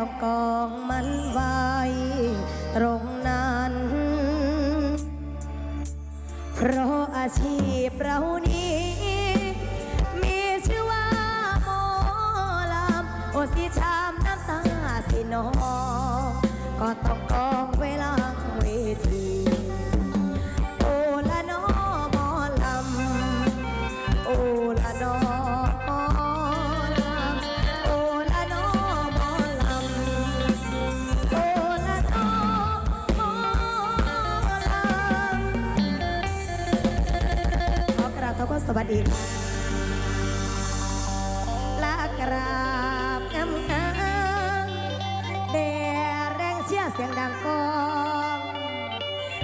ต้องกองมันไว้ ตรงนั้น เพราะอาชีพเรานี้ มีชื่อว่าหมอลำโอสิชามน้ำตาสินองก็ต้อง สวัสดีค่ะลากราบงามงามแด่แรงเชียเสียงดังกอง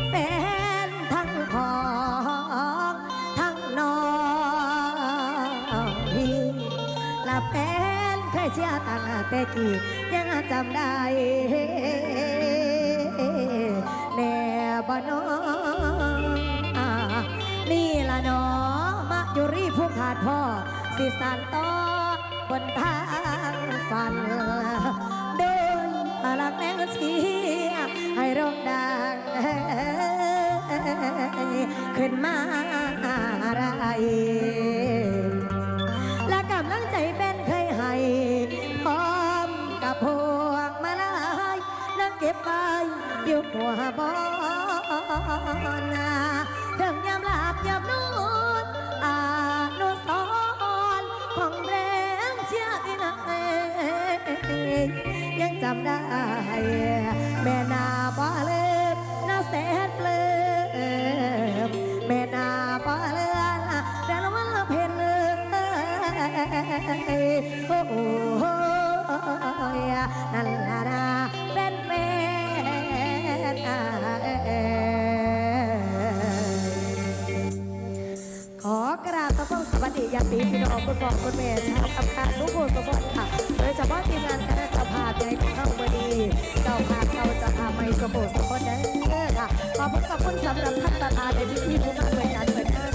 แฟนทั้งของทั้งน้องพี่ละแฟนเคยเชียตั้งแต่กี้ยังจำได้แน่บ่น้องนี่ละน้อง ดพ่อสิสานต่อบนทางฝันโดยพลังแรงเชียให้ร้องดังขึ้นมาอะไร ยังจำได้ แม่นาบ่เลิกน่าแสนเปลืมแม่นาบ่เลือนแต่ละวันละเพนเลยโอ้โหนั่นละนะเป็นแฟนขอกราบขอบคุณสวัสดียามดีพี่น้องคุณพ่อคุณแม่ชาวอำเภอทุกคนทุกคนค่ะ โดยเฉพาะทีมงานคณะาภาพใหญ่ของเราวดี เจ้าภาพเราจะพาไม่สมบูรณ์สมบูรณ์เด้อค่ะ ขอบคุณขอบคุณสำหรับท่านประธานในพิธีผู้มาด้วยกันเหมือนกัน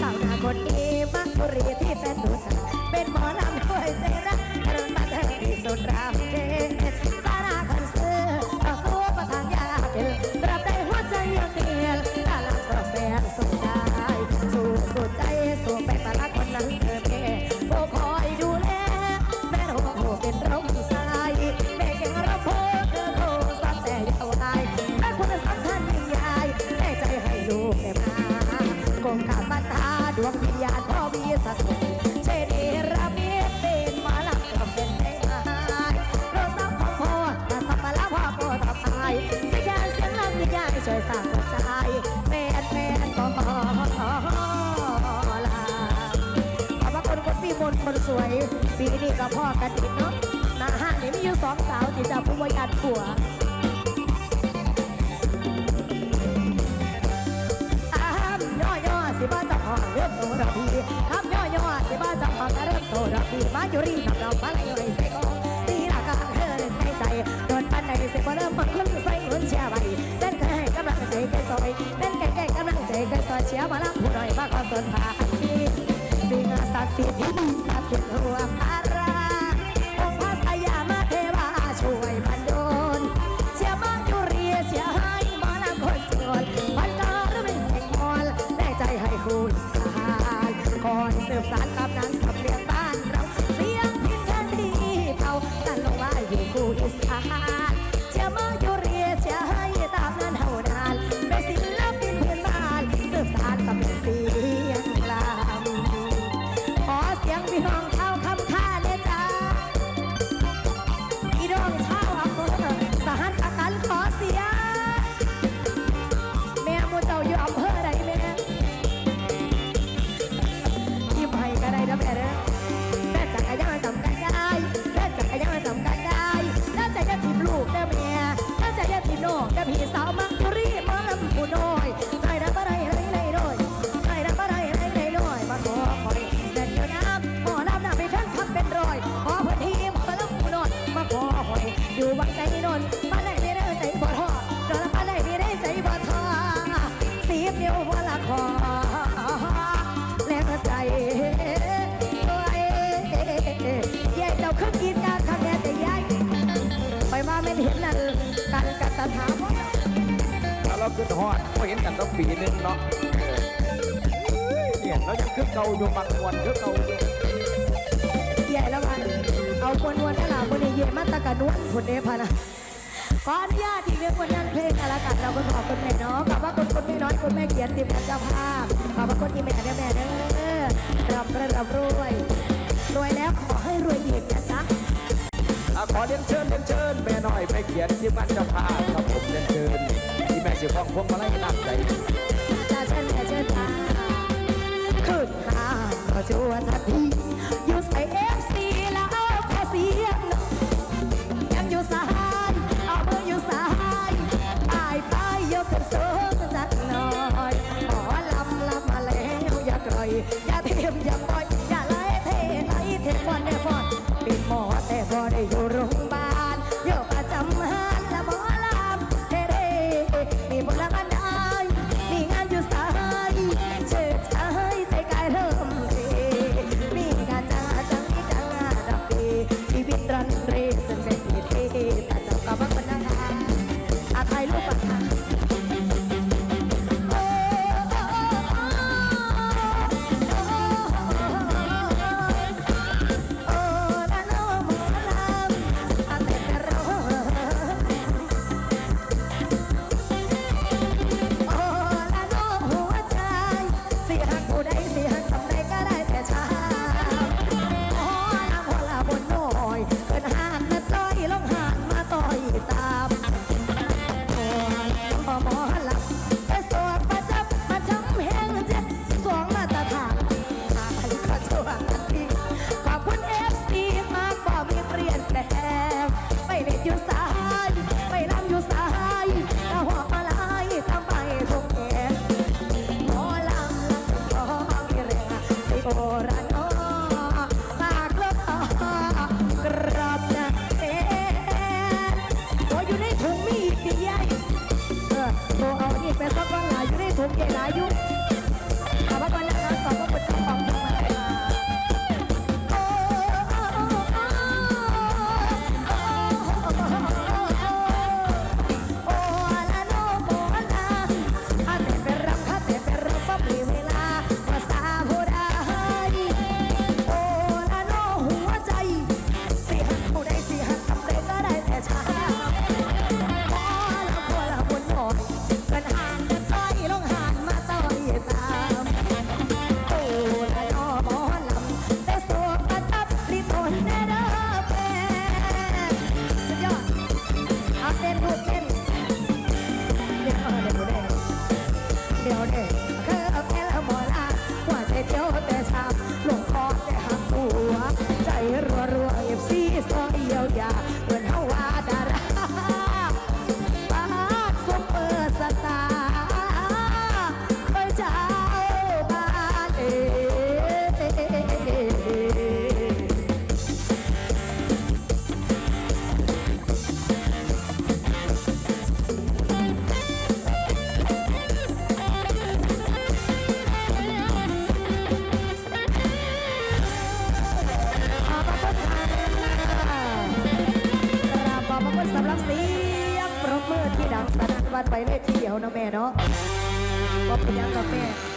สาวนาคนนี้มักบุรีที่เป็นดูสาเป็นหมอลำด้วยใจรักเริ่มาเธอที่สุดรามเกาวของพ่อแต่ทำมาแล้วพ่อพ่อทำอายสิแค่เสียงลำยิ่งใหญ่ช่วยสร้างหัวใจแม่แม่ก็ขอลาขอบพระคุณคุณพี่มนต์คนสวย ปีนี้ก็พ่อกันอีกเนาะหน้าห้างนี่มีอยู่สองสาวที่จะผู้ว่ายันผัว สีมาอยู่รีกับเรามาไหลเลยใส่กองตีละกาเธอในใจโดนปันในสิบ่เริ่มมันขึ้นใส่เงินเชียร์ไว้เล่นแก่กำลังใจแกซอยเล่นแก่แก่กำลังใจแกซอยเชียร์มาลังผู้หน่อยมาขอส่วนพาทีสิ่งศักดิ์สีที่มันสักดิ์สิทธิ์รวพา เห็นนั่นกันกันตถามว่าถ้วเราขึ้นหอดก็เห็นกันต้องปีนึงเนาะเนี่ยเรายังขึ้นเก่าอยู่บางวันขึ้นเก่าอยู่ใหญ่แล้วกันเอาคนวนขนาดคนเย่นมาตะกันนวลคนเดพานะขออนุญาตที่เรื่องคนนั้นเพลงอะไรกันเราก็ขอบคุณแม่น้องขอบว่าคนคนไม่น้อยคนแม่เขียนติดกันเจ้าภาพขอบว่าคนที่แม่ได้แม่เด้อรำรำรวยรวยแล้วขอให้รวยอีกนะจ๊ะ ขอเรียนเชิญเรียนเชิญแม่น้อยไปเขียนที่มันจะพาครับผมเรียนเชิญที่แม่เสียฟองพวงมาลัยนักใจจ้าเชิญแม่เชิญจ้าขึ้นห้างก็ชวนทันทีอยู่ใส่เอฟซีแล้วขอเสียงหน่อยยังอยู่สายเอามืออยู่สายอายไปยกขึ้นสูงจักหน่อยขอลำลำมาแล้วอย่ากร่อย อย่าเทียมอย่าปล่อย เนาะว่าเป็นยังกาแม่